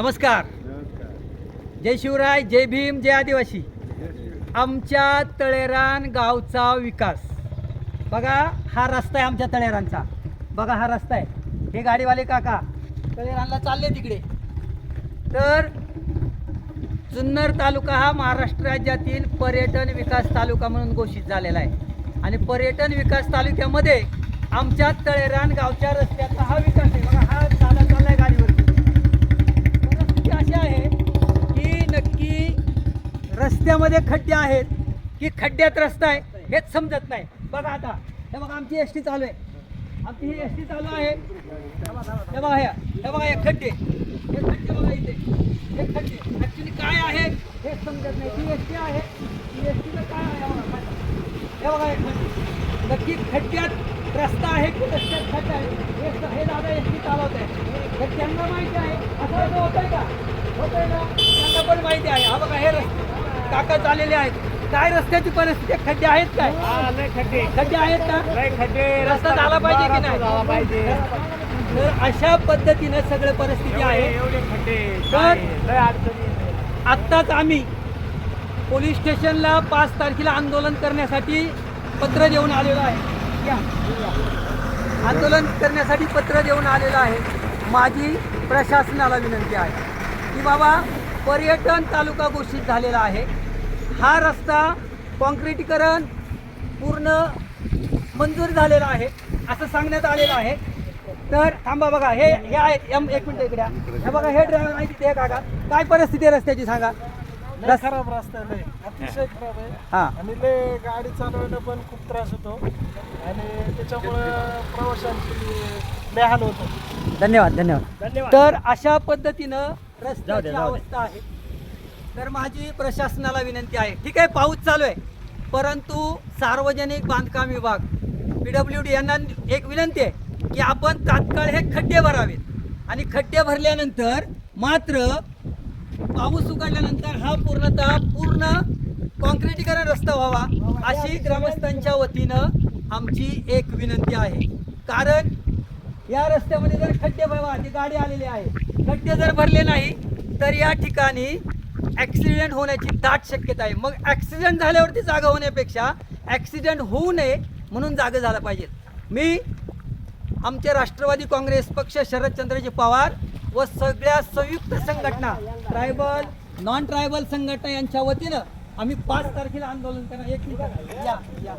नमस्कार. जय शिवराय जय भीम जय आदिवासी. आमच्या तळेरान गावचा विकास. बघा हा रस्ता आहे आमच्या तळेरानचा. बघा हा रस्ता आहे. हे गाडीवाले काका तळेरानला चालले तिकडे. तर जुन्नर तालुका हा महाराष्ट्र राज्यातील पर्यटन विकास तालुका म्हणून घोषित झालेला आहे. आणि पर्यटन विकास तालुक्यामध्ये आमच्या तळेरान गावच्या रस्त्याचा हा विकास आहे. बघा हा चालत चाललाय गाडीवरती परिस्थिती अशी आहे की नक्की रस्त्यामध्ये खड्डे आहेत की खड्ड्यात रस्ता आहे हेच समजत नाही. बघा आता हे बघा आमची एस टी चालू आहे. आमची ही एस टी चालू आहे. हे बघा हे हे बघा हे खड्डे. हे खड्डे बघा इथे. हे खड्डे. ॲक्च्युली काय आहे हे समजत नाही. ती एस टी आहे. ती एस टीचं काय आहे? हे बघा हे बघा खड्डे. नक्की खड्ड्यात रस्ता आहे की रस्त्यात खड्डा आहे? हे हे दादा एस टी चालवत आहे. हे त्यांना माहिती आहे. असं होतं होतंय का? होतंय का त्यांना पण माहिती आहे. हा बघा हे रस्ते. काका चाललेले आहेत. काय रस्त्याची परिस्थिती? आहे? खड्डे आहेत काय? खड्डे. खड्डे आहेत का? खड्डे रस्ता झाला पाहिजे की नाही? झाला पाहिजे. तर अशा पद्धतीनं सगळं परिस्थिती आहे. एवढे खड्डे तर- लय अडचणी आहेत. आत्ताच आम्ही पोलीस स्टेशनला पाच तारखेला आंदोलन करण्यासाठी पत्र देऊन आलेलो आहे. या. आंदोलन करण्यासाठी पत्र देऊन आलेलं आहे. माझी प्रशासनाला विनंती आहे की बाबा पर्यटन तालुका घोषित झालेला आहे. हा रस्ता कॉन्क्रिटीकरण पूर्ण मंजूर झालेला आहे असं सांगण्यात आलेलं आहे. तर थांबा बघा हे हे आहेत एम एक मिनिट इकडे या. हे बघा हे ड्रायव्हर माहिती ते काका. काय परिस्थिती आहे रस्त्याची सांगा. लय खराब रस्ता आहे लय. अतिशय खराब आहे. हां. आणि लय गाडी चालवणं पण खूप त्रास होतो. आणि त्याच्यामुळं प्रवाशांची लय हाल होतो. धन्यवाद धन्यवाद. धन्यवाद. तर अशा पद्धतीनं रस्त्याची. अवस्था आहे. तर माझी प्रशासनाला विनंती आहे. ठीक आहे पाऊस चालू आहे. परंतु सार्वजनिक बांधकाम विभाग पी डब्ल्यू डी यांना एक विनंती आहे की आपण तात्काळ हे खड्डे भरावेत. आणि खड्डे भरल्यानंतर मात्र पाऊस उघडल्यानंतर हा पूर्णतः पूर्ण कॉन्क्रिटीकरण रस्ता व्हावा अशी ग्रामस्थांच्या वतीनं आमची एक विनंती आहे. कारण या रस्त्यामध्ये जर खड्डे भरवा ती गाडी आलेली आहे. खड्डे जर भरले नाही तर या ठिकाणी ॲक्सिडेंट होण्याची दाट शक्यता आहे. मग ॲक्सिडेंट झाल्यावरती जागा होण्यापेक्षा ॲक्सिडेंट होऊ नये म्हणून जागा झाला पाहिजे. मी आमचे राष्ट्रवादी काँग्रेस पक्ष शरदचंद्रजी पवार व सगळ्या संयुक्त संघटना ट्रायबल नॉन ट्रायबल संघटना यांच्या वतीनं आम्ही पाच तारखेला आंदोलन करणार एक मिनिट या या.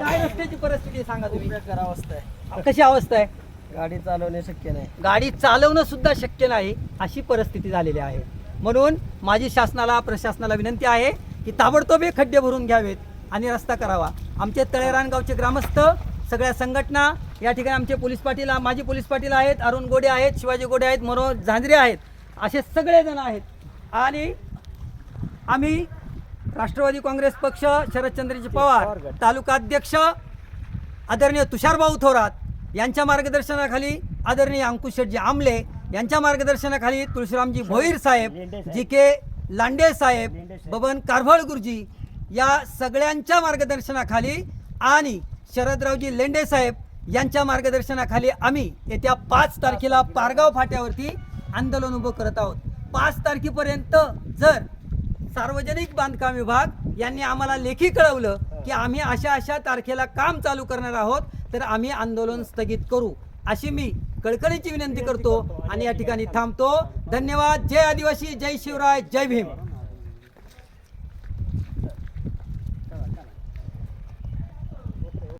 काय रस्त्याची परिस्थिती सांगा तुम्ही? अवस्था आहे. कशी अवस्था आहे? गाडी चालवणे शक्य नाही. गाडी चालवणं सुद्धा शक्य नाही अशी परिस्थिती झालेली आहे. म्हणून माझी शासनाला प्रशासनाला विनंती आहे की ताबडतोब हे खड्डे भरून घ्यावेत आणि रस्ता करावा. आमचे तळेरान गावचे ग्रामस्थ सगळ्या संघटना या ठिकाणी आमचे पोलीस पाटील माजी पोलीस पाटील आहेत अरुण गोडे आहेत शिवाजी गोडे आहेत मनोज झांजरे आहेत असे सगळेजण आहेत. आणि आम्ही राष्ट्रवादी काँग्रेस पक्ष शरदचंद्रजी पवार तालुकाध्यक्ष आदरणीय तुषारभाऊ थोरात यांच्या मार्गदर्शनाखाली आदरणीय अंकुश शेटजी आमले यांच्या मार्गदर्शनाखाली तुळशीरामजी भोईर साहेब जी के लांडे साहेब बबन कारभाळ गुरुजी या सगळ्यांच्या मार्गदर्शनाखाली आणि शरदरावजी लेंडे साहेब यांच्या मार्गदर्शनाखाली आम्ही येत्या पाच तारखेला पारगाव फाट्यावरती आंदोलन उभं करत आहोत. पाच तारखेपर्यंत जर सार्वजनिक बांधकाम विभाग यांनी आम्हाला लेखी कळवलं की आम्ही अशा अशा तारखेला काम चालू करणार आहोत तर आम्ही आंदोलन स्थगित करू. अशी मी कळकळीची विनंती करतो आणि या ठिकाणी थांबतो. धन्यवाद. जय आदिवासी. जय शिवराय. जय भीम.